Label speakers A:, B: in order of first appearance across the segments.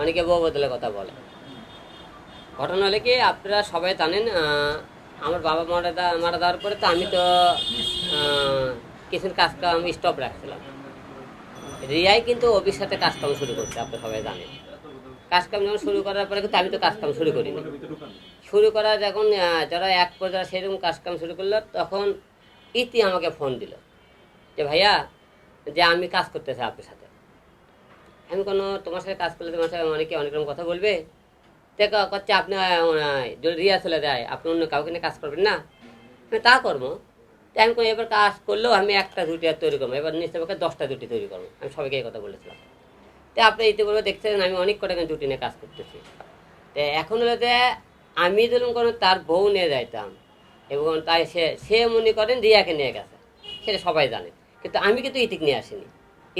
A: অনেকে বউ বদলে কথা বলে। ঘটনা হলে কি, আপনারা সবাই জানেন আমার বাবা মারা মারা যাওয়ার পরে তো আমি তো কিছু কাজ কাম স্টপ রাখছিলাম। রিয়াই কিন্তু অভির সাথে কাজকাম শুরু করছে, আপনি সবাই জানেন। কাজকাম যখন শুরু করার পরে কিন্তু আমি তো কাজকাম শুরু করিনি। শুরু করা যখন যারা এক পর্যায়ে সেরকম কাজকাম শুরু করল, তখন ইতি আমাকে ফোন দিল যে, ভাইয়া, যে আমি কাজ করতেছি আপনার সাথে। আমি কোনো তোমার সাথে কাজ করলে তোমার সাথে অনেকে অনেক রকম কথা বলবে। দেখো করছে, আপনি যদি রিয়া চলে যায়। আপনি অন্য কাউকে নিয়ে কাজ করবেন না। আমি তা করব। আমি কোনো এবার কাজ করলেও আমি একটা দুটি আর তৈরি করব। এবার নিশ্চয় পক্ষে দশটা দুটি তৈরি করব। আমি সবাইকে এই কথা বলেছিলাম। তো আপনি ইতিপূর্বে দেখছেন, আমি অনেক কটা দুটি নিয়ে কাজ করতেছি। তো এখন হলো যে, আমি ধরুন কোনো তার বউ নিয়ে যাইতাম, এবং তাই সে সে মনে করেন রিয়াকে নিয়ে গেছে। সেটা সবাই জানে। কিন্তু আমি কিন্তু ইতিক নিয়ে আসিনি।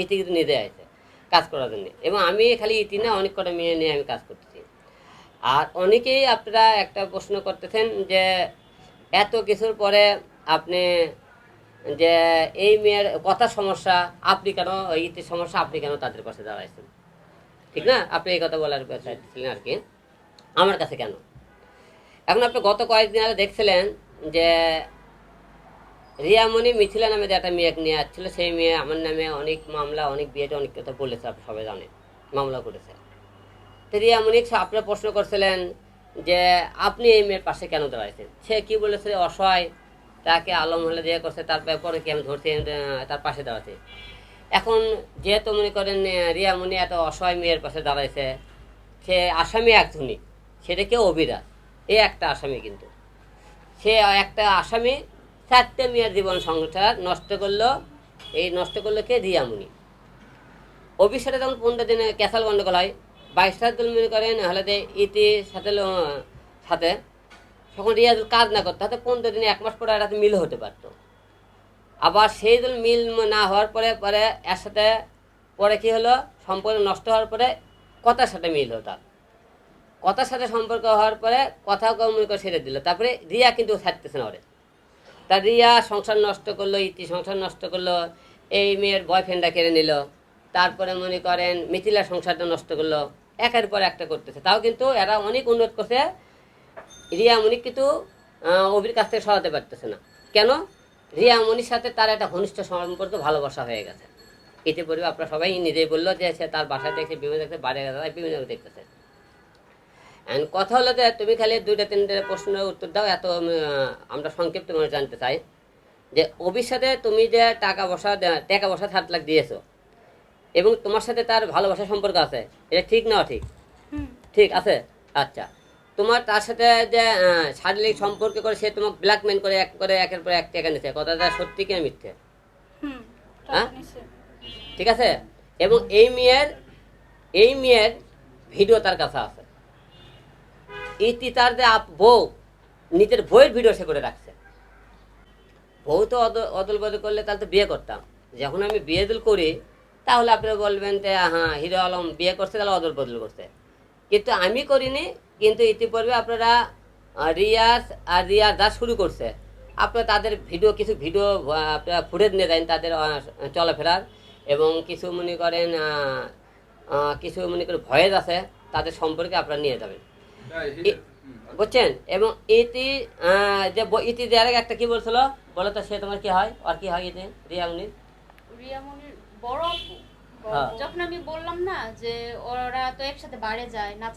A: ইতি কিন্তু নিজে আসে কাজ করার জন্য। এবং আমি খালি ইতি না অনেক কটা মেয়ে নিয়ে আমি কাজ করতেছি। আর অনেকেই আপনারা একটা প্রশ্ন করতেছেন যে, এত কিছুর পরে আপনি যে এই মেয়ের কথা সমস্যা, আপনি কেন ইতির সমস্যা, আপনি কেন তাদের পাশে দাঁড়াইছেন? ঠিক না? আপনি এই কথা বলার চাইছিলেন আর কি। আমার কাছে কেন? এখন আপনি গত কয়েকদিন আগে দেখছিলেন যে রিয়ামণি মিথিলা নামে একটা মেয়ে নিয়ে আসছিল, সেই মেয়ে আমার নামে অনেক মামলা, অনেক বিয়েতে অনেক কথা বলেছে, আপনি সবাই জানেন, মামলা করেছে। তো রিয়ামণি আপনারা প্রশ্ন করছিলেন যে, আপনি এই মেয়ের পাশে কেন দাঁড়াইছেন? সে কি বলেছে অসহায়, তাকে আলম হলে দিয়ে করছে, তার পরে কি আমি ধরছি তার পাশে দাঁড়াতে এখন যেহেতু মনে করেন রিয়ামণি এত অসহায় মেয়ের পাশে দাঁড়াইছে, সে আসামি একজনই, সেটা কেউ অভিরাজ এ একটা আসামি কিন্তু। সে একটা আসামি চারটে মেয়ের জীবন সংসার নষ্ট করল। এই নষ্ট করল কে? অফিস সাথে যখন পনেরো দিনে ক্যাসাল গন্ডগোল হয়, বাইশ তারিখ মনে করেন হলে ইতি সাথে সাথে, তখন রিয়াজ কাজ না করতো হাতে পনেরো দিনে এক মাস পরে একটা মিল হতে পারতো। আবার সেই দিন মিল না হওয়ার পরে পরে এর সাথে পরে কি হলো? সম্পর্ক নষ্ট হওয়ার পরে কথার সাথে মিল হলো তার কথার সাথে সম্পর্ক হওয়ার পরে কথা কম করে ছেড়ে দিল। তারপরে রিয়া কিন্তু ছাড়তেছে না ওরে। তা রিয়া সংসার নষ্ট করল, ইতি সংসার নষ্ট করল, এই মেয়ের বয়ফ্রেন্ডটা কেড়ে নিল। তারপরে মনে করেন মিথিলা সংসারটা নষ্ট করল। একের পর একটা করতেছে। তাও কিন্তু এরা অনেক উন্নত করছে। রিয়া মণি কিন্তু অভির কাছ থেকে সরাতে পারতেছে না। কেন? রিয়া মণির সাথে তার একটা ঘনিষ্ঠ সম্পর্ক, ভালোবাসা হয়ে গেছে। এতে পরে আপনারা সবাই নিজেই বলল যে সে তার বাসায় দেখছে বিভিন্ন দেখছে বাইরে গেছে বিভিন্ন দেখতেছে। And কথা হলো যে তুমি খালি দুইটা তিনটে প্রশ্নের উত্তর দাও এত আমরা সংক্ষিপ্ত করে জানতে চাই। যে অভির সাথে তুমি যে টাকা বসা টাকা বসা সাত লাখ দিয়েছ এবং তোমার সাথে তার ভালোবাসার সম্পর্ক আছে এটা ঠিক না ঠিক? ঠিক আছে? আচ্ছা। তোমার তার সাথে যে শারীরিক সম্পর্ক করে সে তোমাকে ব্ল্যাকমেল করে এক করে একের পর এক টাকা নিচ্ছে কথাটা সত্যি কিনা মিথ্যে? হ্যাঁ? ঠিক আছে? এবং এই মেয়ের এই মেয়ের ভিডিও তার কাছে আছে। ইতি তার যে বউ। নিজের বইয়ের ভিডিও সে করে রাখছে। বউ তো অদ- অদল বদল করলে তাহলে তো বিয়ে করতাম। যখন আমি বিয়ে দিল করি, তাহলে আপনারা বলবেন যে হ্যাঁ হিরো আলম বিয়ে করছে, তাহলে অদল বদল করছে। কিন্তু আমি করিনি, কিন্তু ইতিপূর্বে আপনারা রিয়াজ আর রিয়াজ যা শুরু করছে। আপনারা তাদের ভিডিও কিছু ভিডিও আপনারা ফুটেজ নিয়ে দেন তাদের চলাফেরার। এবং কিছু মনে করেন কিছু মনে করেন ভয়েস আছে, তাদের সম্পর্কে আপনারা নিয়ে যাবেন। বুঝছেন? এবং ইতি আহ, যে ইতি দেওয়ার আগে একটা কি বলছিল? বলো তো সে তোমার কি হয়? আর কি হয় ইতি রিয়ামনির
B: রিয়ামনির বড় আপু।
A: হ্যাঁ।
B: যখন আমি বললাম না যে ওরা তো একসাথে বাইরে যায় নাচা